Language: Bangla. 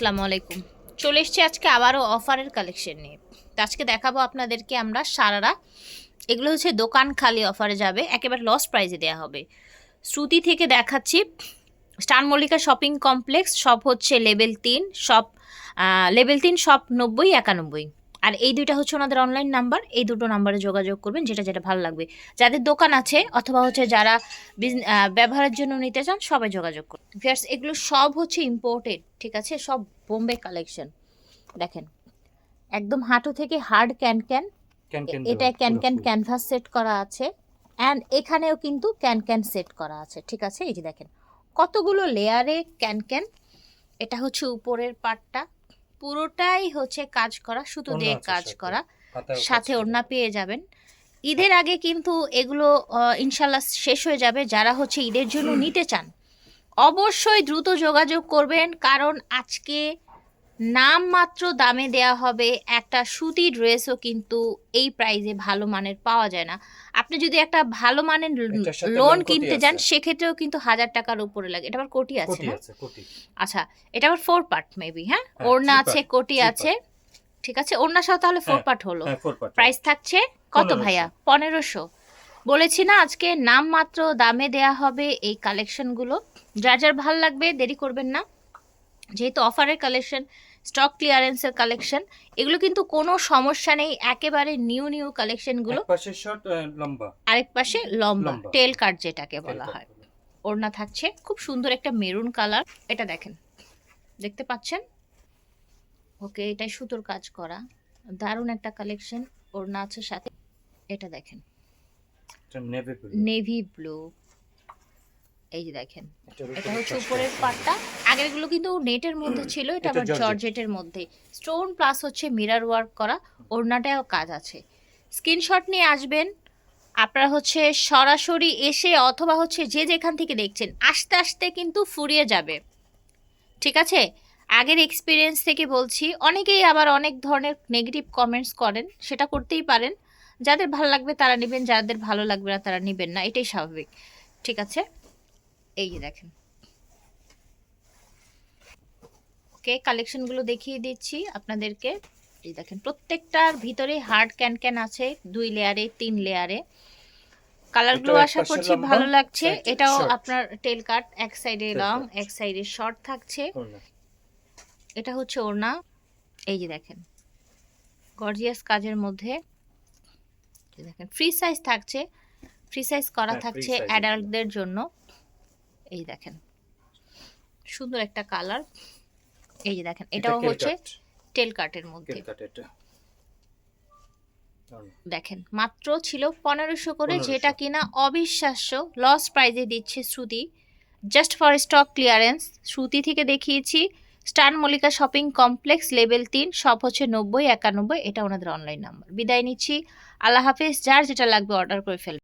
আসসালামু আলাইকুম। চলে এসছি আজকে আবারও অফারের কালেকশন নিয়ে। তো আজকে দেখাবো আপনাদেরকে আমরা সারারা, এগুলো হচ্ছে দোকান খালি অফারে যাবে, একেবারে লস প্রাইজে দেওয়া হবে। শ্রুতি থেকে দেখাচ্ছি, স্টার মল্লিকা শপিং কমপ্লেক্স সব হচ্ছে লেভেল তিন সব লেভেল তিন সব নব্বই, একানব্বই। আর এই দুইটা হচ্ছে ওনাদের অনলাইন নাম্বার এই দুটো নাম্বারে যোগাযোগ করবেন যেটা যেটা ভালো লাগবে। যাদের দোকান আছে অথবা হচ্ছে যারা ব্যবহারের জন্য নিতে চান সবাই যোগাযোগ করুন। ভিউয়ার্স এগুলো সব হচ্ছে ইম্পোর্টেড ঠিক আছে? সব বোম্বে কালেকশন দেখেন একদম হাঁটু থেকে hard can can can can এটা ক্যান ক্যান ক্যানভাস সেট করা আছে। অ্যান্ড এখানেও কিন্তু ক্যান ক্যান সেট করা আছে ঠিক আছে? এই যে দেখেন কতগুলো লেয়ারে ক্যান ক্যান এটা হচ্ছে উপরের পার্টটা পুরোটাই হচ্ছে কাজ করা সুতো দিয়ে কাজ করা সাথে ওড়না পেয়ে যাবেন। ঈদের আগে কিন্তু এগুলো ইনশাল্লাহ শেষ হয়ে যাবে যারা হচ্ছে ঈদের জন্য নিতে চান। অবশ্যই দ্রুত যোগাযোগ করবেন কারণ আজকে নাম মাত্র দামে দেয়া হবে একটা সুতি ড্রেসও কিন্তু এই প্রাইজে ভালো মানের পাওয়া যায় না। আপনি যদি একটা ভালো মানের লোন কিনতে যান সেক্ষেত্রেও কিন্তু হাজার টাকার উপরে লাগে। এটা আবার কোটি আছে না? আচ্ছা এটা আবার ফোর পার্ট মেবি হ্যাঁ? হ্যাঁ, ওড়না আছে কোটি আছে। ঠিক আছে? ওড়না সহ তাহলে ফোর হ্যাঁ, পার্ট হলো। হ্যাঁ পার্ট প্রাইস থাকছে কত ভাইয়া? পনেরোশো। বলেছি না আজকে নাম মাত্র দামে দেয়া হবে এই কালেকশনগুলো যার যার ভালো লাগবে দেরি করবেন না। যেহেতু অফারের কালেকশন স্টক ক্লিয়ারেন্সের কালেকশন। এগুলো কিন্তু কোনো সমস্যা নেই একেবারে নিউ নিউ কালেকশনগুলো। এক পাশে শর্ট লম্বা। আরেক পাশে লম্বা। টেল কাট যেটাকে বলা হয়। ওড়না থাকছে খুব সুন্দর একটা মেরুন কালার। এটা দেখেন দেখতে পাচ্ছেন? ওকে এটাই সুতোর কাজ করা। দারুণ একটা কালেকশন ওড়না আছে সাথে। এটা দেখেন। নেভি ব্লু এই যে দেখেন। এটা হচ্ছে উপরের করা। পার্টটা আগেরগুলো কিন্তু নেটের মধ্যে ছিল এটা এটা আবার জর্জেটের মধ্যে। স্টোন প্লাস হচ্ছে মিরর ওয়ার্ক করা ওড়নাটাও কাজ আছে। স্ক্রিনশট নিয়ে আসবেন। আপনারা হচ্ছে সরাসরি এসে অথবা হচ্ছে যে যেখান থেকে দেখছেন আস্তে আস্তে কিন্তু ফুরিয়ে যাবে। ঠিক আছে? আগের এক্সপিরিয়েন্স থেকে বলছি অনেকেই আবার অনেক ধরনের নেগেটিভ কমেন্টস করেন সেটা করতেই পারেন। যাদের ভালো লাগবে তারা নেবেন যাদের ভালো লাগবে না তারা নেবেন না এটাই স্বাভাবিক। ঠিক আছে? এই যে দেখেন। ওকে কালেকশনগুলো দেখিয়ে দিচ্ছি আপনাদেরকে। এই দেখেন প্রত্যেকটার ভিতরে হার্ড ক্যান ক্যান আছে দুই লেয়ারে তিন লেয়ারে কালারগুলো আশা করছি ভালো লাগছে। এটাও আপনার টেল কাট এক সাইডে লং এক সাইডে শর্ট থাকছে। এটা হচ্ছে ওড়না। এই যে দেখেন গর্জিয়াস কাজের মধ্যে। দেখেন ফ্রি সাইজ থাকছে। ফ্রি সাইজ করা হ্যাঁ, থাকছে অ্যাডাল্টদের জন্য। এই দেখেন। সুন্দর একটা কালার। এই যে দেখেন এটাও হচ্ছে টেল কাটের মধ্যে। দেখেন মাত্র ছিল পনেরোশো করে যেটা কিনা অবিশ্বাস্য লস প্রাইজে দিচ্ছে Shruti. Just for stock clearance Shruti থেকে দেখিয়েছি star Mallika shopping complex level তিন সব হচ্ছে নব্বই একানব্বই এটা ওনাদের অনলাইন নাম্বার বিদায় নিচ্ছি। আল্লাহ হাফিজ যার যেটা লাগবে অর্ডার করে ফেলবেন